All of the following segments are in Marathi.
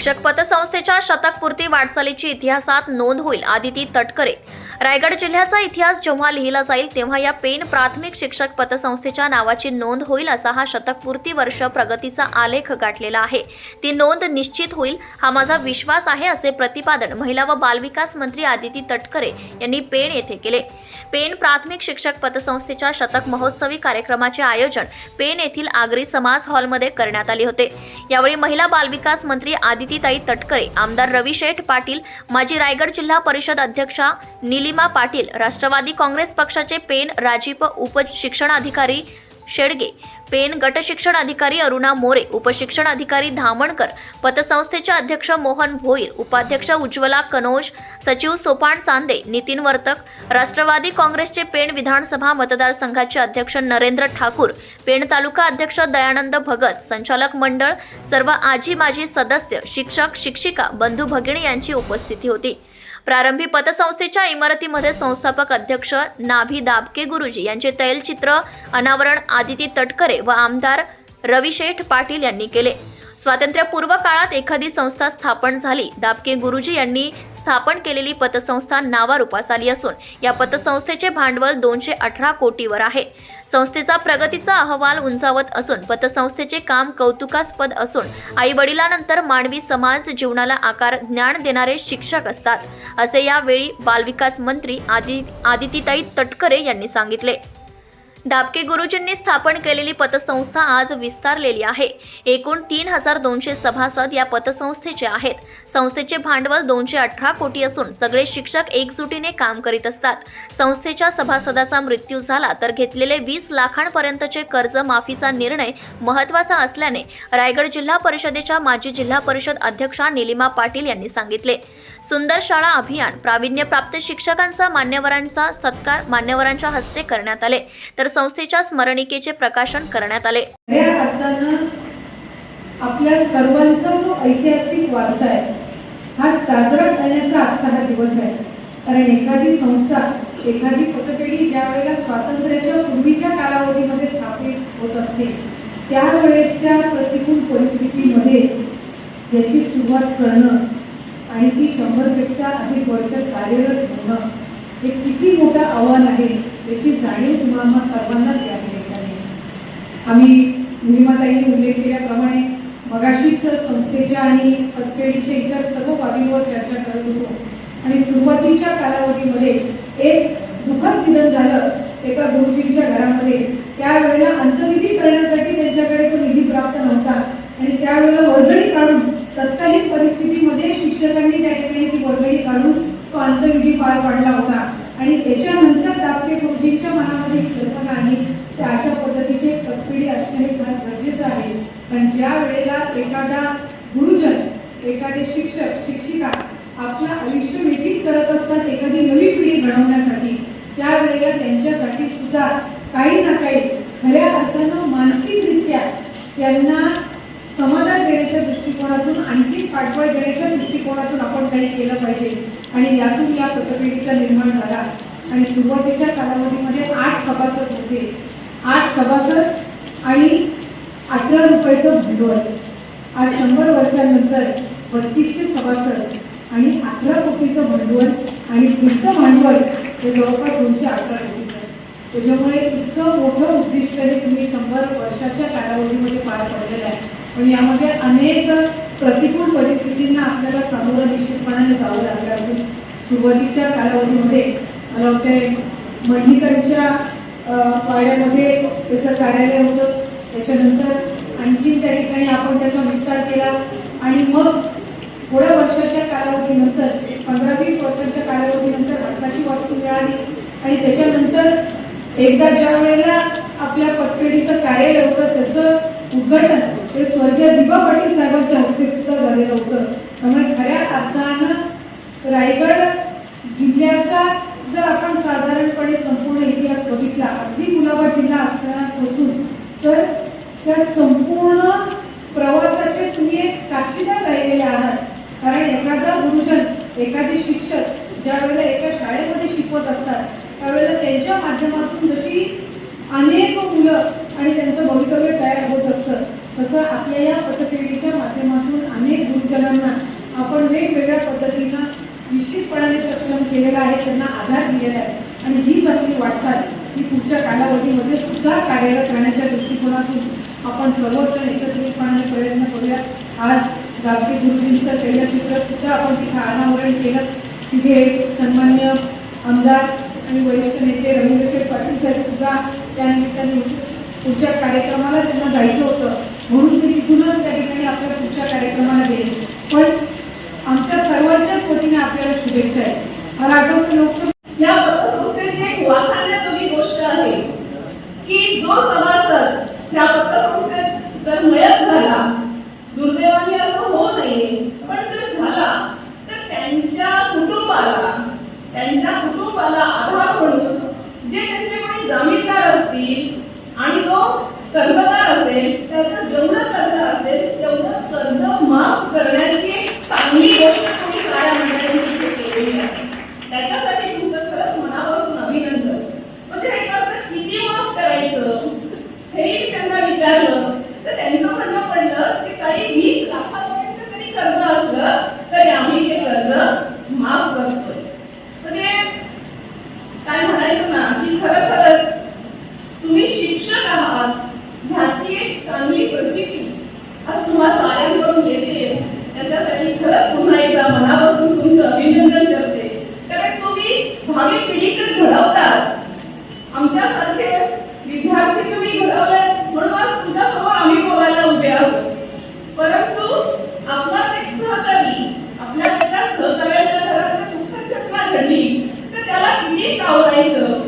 शिक्षक पतसंस्थेच्या शतकपूर्ती वाटचालीची इतिहासात नोंद होईल आदिती तटकरे. रायगड जिल्ह्याचा इतिहास जेव्हा लिहिला जाईल तेव्हा या पेन प्राथमिक शिक्षक पतसंस्थेच्या नावाची नोंद होईल असा हा शतकपूर्ती वर्ष प्रगतीचा आलेख गाठलेला आहे. ती नोंद निश्चित होईल हा माझा विश्वास आहे असे प्रतिपादन महिला व बालविकास मंत्री आदिती तटकरे यांनी पेण येथे केले. पेन प्राथमिक शिक्षक पतसंस्थेच्या शतक महोत्सवी कार्यक्रमाचे आयोजन पेन येथील आगरी समाज हॉलमध्ये करण्यात आले होते. यावेळी महिला बालविकास मंत्री आदितीताई तटकरे आमदार रवी शेठ पाटील माजी रायगड जिल्हा परिषद अध्यक्षा निली नीलिमा पाटील राष्ट्रवादी काँग्रेस पक्षाचे पेन राजीप उपशिक्षणाधिकारी शेडगे पेन गट शिक्षण अधिकारी अरुणा मोरे उपशिक्षण अधिकारी धामणकर पतसंस्थेचे अध्यक्ष मोहन भोईर उपाध्यक्ष उज्ज्वला कनोज सचिव सोपान चांदे नितीन वर्तक राष्ट्रवादी काँग्रेसचे पेण विधानसभा मतदारसंघाचे अध्यक्ष नरेंद्र ठाकूर पेण तालुका अध्यक्ष दयानंद भगत संचालक मंडळ सर्व आजी माजी सदस्य शिक्षक शिक्षिका बंधू भगिनी यांची उपस्थिती होती. प्रारंभी पतसंस्थेच्या इमारतीमध्ये संस्थापक अध्यक्ष नाभी दाबके गुरुजी यांचे तैलचित्र अनावरण आदिती तटकरे व आमदार रविशेठ पाटील यांनी केले. स्वातंत्र्यपूर्व काळात एखादी संस्था स्थापन झाली. दाबके गुरुजी यांनी स्थापन केलेली पतसंस्था नावारूपास आली असून या पतसंस्थेचे भांडवल दोनशे अठरा कोटीवर आहे. संस्थेचा प्रगतीचा अहवाल उंचावत असून पतसंस्थेचे काम कौतुकास्पद असून आई वडिलांनंतर मानवी समाज जीवनाला आकार ज्ञान देणारे शिक्षक असतात असे यावेळी बालविकास मंत्री आदि आदितीताई तटकरे यांनी सांगितले. डाबके गुरुजींनी स्थापन केलेली पतसंस्था आज विस्तारलेली आहे. एकूण तीन हजार दोनशे सभासद या पतसंस्थेचे आहेत. संस्थेचे भांडवल दोनशे अठरा कोटी असून सगळे शिक्षक एकजुटीने काम करीत असतात. संस्थेच्या सभासदाचा मृत्यू झाला तर घेतलेले वीस लाखांपर्यंतचे कर्ज माफीचा निर्णय महत्त्वाचा असल्याने रायगड जिल्हा परिषदेच्या माजी जिल्हा परिषद अध्यक्षा निलिमा पाटील यांनी सांगितले. सुंदर शाळा अभियान प्रावीण्यप्राप्त शिक्षकांचा मान्यवरांचा सत्कार मान्यवरांच्या हस्ते करण्यात आले. तर संस्थेच्या स्मरणिकेचे प्रकाशन करण्यात आले. आपल्या सर्वांचा जो ऐतिहासिक वारसा आहे हा साजरा करण्याचा आजचा हा दिवस आहे. कारण एखादी संस्था एखादी पतपेढी ज्या वेळेला स्वातंत्र्याच्या पूर्वीच्या कालावधीमध्ये स्थापित होत असते त्यावेळेसच्या प्रतिकूल परिस्थितीमध्ये याची सुरुवात करणं आणि ती शंभरपेक्षा अधिक वर्ष कार्यरत होणं हे किती मोठं आव्हान आहे याची जाणीव तुम्हाला सर्वांनाच या ठिकाणी आम्ही निलिमाताईंनी उल्लेख केल्याप्रमाणे मगाशीच संस्थेच्या आणि पतपेढीच्या इतर सर्व बाबींवर चर्चा करत होतो. आणि सुरुवातीच्या कालावधीमध्ये एक दुःखद निधन झालं एका गुरुजींच्या घरामध्ये. त्यावेळेला अंतविधी करण्यासाठी त्यांच्याकडे तो निधी प्राप्त नव्हता. आणि त्यावेळेला वर्गणी काढून तत्कालीन परिस्थितीमध्ये शिक्षकांनी त्या ठिकाणी ती वर्गणी काढून तो अंतविधी पार पाडला होता. आणि त्याच्यानंतर दापके गुरुजींच्या मनामध्ये एक कल्पना आली त्या अशा पद्धतीचे पतपिढी असणे हे फार गरजेचं आहे. पण ज्या वेळेला एखादा गुरुजन एखादे शिक्षक शिक्षिका आपलं आयुष्य व्यतीत करत असतात एखादी नवी पिढी घडवण्यासाठी त्यावेळेला त्यांच्यासाठी सुद्धा काही ना काही खऱ्या अर्थानं मानसिकरित्या त्यांना समाधान दृष्टिकोनातून आणखी पाठबळ देण्याच्या दृष्टिकोनातून आपण काही केलं पाहिजे. आणि यातून या पतपेढीचा निर्माण झाला आणि सुरुवातीच्या कालावधीमध्ये आठ सभासद होते. आठ सभासद आणि अठरा रुपयाचं भांडवल आज शंभर वर्षानंतर बत्तीसशे सभासद आणि अठरा कोटीचं भांडवल आणि पुढचं भांडवल हे जवळपास दोनशे अठरा कोटी त्याच्यामुळे इतकं मोठं उद्दिष्ट हे तुम्ही शंभर वर्षाच्या कालावधीमध्ये पार पडलेलं आहे. पण यामध्ये अनेक प्रतिकूल परिस्थितींना आपल्याला सामोरं निश्चितपणाने जावं लागलं अगदी सुरुवातीच्या कालावधीमध्ये मला वाटते मंडिकांच्या पाड्यामध्ये त्याचं कार्यालय होतं. त्याच्यानंतर आणखी त्या ठिकाणी आपण त्याचा विस्तार केला. आणि मग थोड्या वर्षाच्या कालावधीनंतर पंधरा वीस वर्षाच्या कालावधीनंतर भारताची वास्तू मिळाली. आणि त्याच्यानंतर एकदा ज्या वेळेला आपल्या पतपेढीचं कार्यालय होतं त्याचं उद्घाटन ते स्वर्गीय दिबा पाटील साहेबांच्या हस्ते सुद्धा झालेलं होतं. त्यामुळे खऱ्या अर्थानं रायगड जिल्ह्याचा जर आपण साधारणपणे संपूर्ण इतिहास बघितला अगदी कुलाबा जिल्हा असताना असतानापासून तर त्या संपूर्ण प्रवासाचे तुम्ही एक साक्षीदार राहिलेले आहात कारण एखादा गुरुजन एखादे शिक्षक ज्या वेळेला एका शाळेमध्ये शिकवत असतात त्यावेळेला त्यांच्या माध्यमातून जशी अनेक मुलं आणि त्यांचं भवितव्य तयार होत असतं तसं आपल्या या पतपेढीच्या माध्यमातून अनेक गुरुजनांना वेगवेगळ्या पद्धतीनं निश्चितपणाने सक्षम केलेलं आहे त्यांना आधार दिलेला आहे. आणि ही आपली वाटचाल ही पुढच्या कालावधीमध्ये सुद्धा कार्यरत राहण्याच्या दृष्टिकोनातून आपण सर्वोच्च एकत्रितपणाने प्रयत्न करूया आज गावठी गुरुजींचं तैलचित्र सुद्धा आपण तिथं अनावरण केलं. तिथे सन्मान्य आमदार आणि वरिष्ठ नेते रवींद्रशेठ पाटील साहेब सुद्धा त्यानिमित्ताने पुढच्या कार्यक्रमाला त्यांना जायचं होतं. म्हणून ते तिथूनच त्या ठिकाणी आपल्या पुढच्या कार्यक्रमाला गेले. पण आमच्या सर्वांच्याच वतीने आपल्याला शुभेच्छा आहेत. मला आठवतं लोक या पतसंस्थेची एक वाखाणण्याजोगी गोष्ट आहे की जो समाज त्या पतसंस्थेत जर मयत झाला दुर्दैवाने असं होऊ नये पण जर झाला तर त्यांच्या कुटुंबाला त्यांच्या कुटुंबाला आधार म्हणून जे त्यांचे कोणी जामीनदार असतील आणि जो कर्जदार असेल त्याचं जेवढं कर्ज असेल तेवढं कर्ज माफ करण्याची एक चांगली गोष्ट तुम्ही काळ्या मंडळांनी इथे केलेली आहे त्याच्यासाठी तुमचं खरंच मनापासून अभिनंदन म्हणजे हे कर्ज किती माफ करायचं हेही मी त्यांना विचारलं तर त्यांचं म्हणणं पडलं की काही वीस लाखापर्यंत जरी कर्ज असलं तरी आम्ही ते कर्ज माफ करतोय म्हणजे काय म्हणायचं ना की खरं खरंच तुम्ही शिक्षक आहात ह्याची एक चांगली प्रचिती आज तुम्हा साऱ्यांकडून येते त्याच्यासाठी खरंच पुन्हा एकदा मनापासून तुमचं अभिनंदन करते कारण तुम्ही भावी पिढीकडे घडवतात. आमच्यासारखे विद्यार्थी तुम्ही घडवले म्हणून आज तुमच्यासमोर आम्ही बोलायला उभे आहोत. परंतु आपला एक सहकारी आपल्या एका सहकार्याच्या घरात जर घटना घडली तर त्याला किती सावरायचं?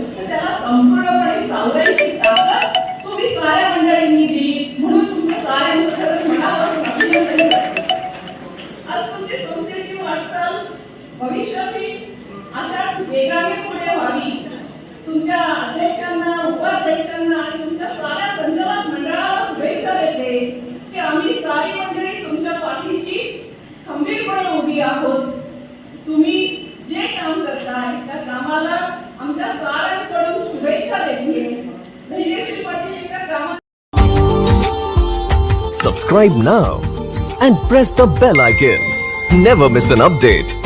तुमच्या अध्यक्षांना उपाध्यक्षांना आणि तुमच्या साऱ्या संचालक मंडळाला शुभेच्छा देते की आम्ही सारी मंडळी तुमच्या पाठीशी खंबीरपणे उभी आहोत तुम्ही जे काम करताय, त्या कामाला आमच्या साऱ्यांकडून शुभेच्छा देते धैर्यशील पाटील एका कामात Subscribe now and press the bell icon. Never miss an update.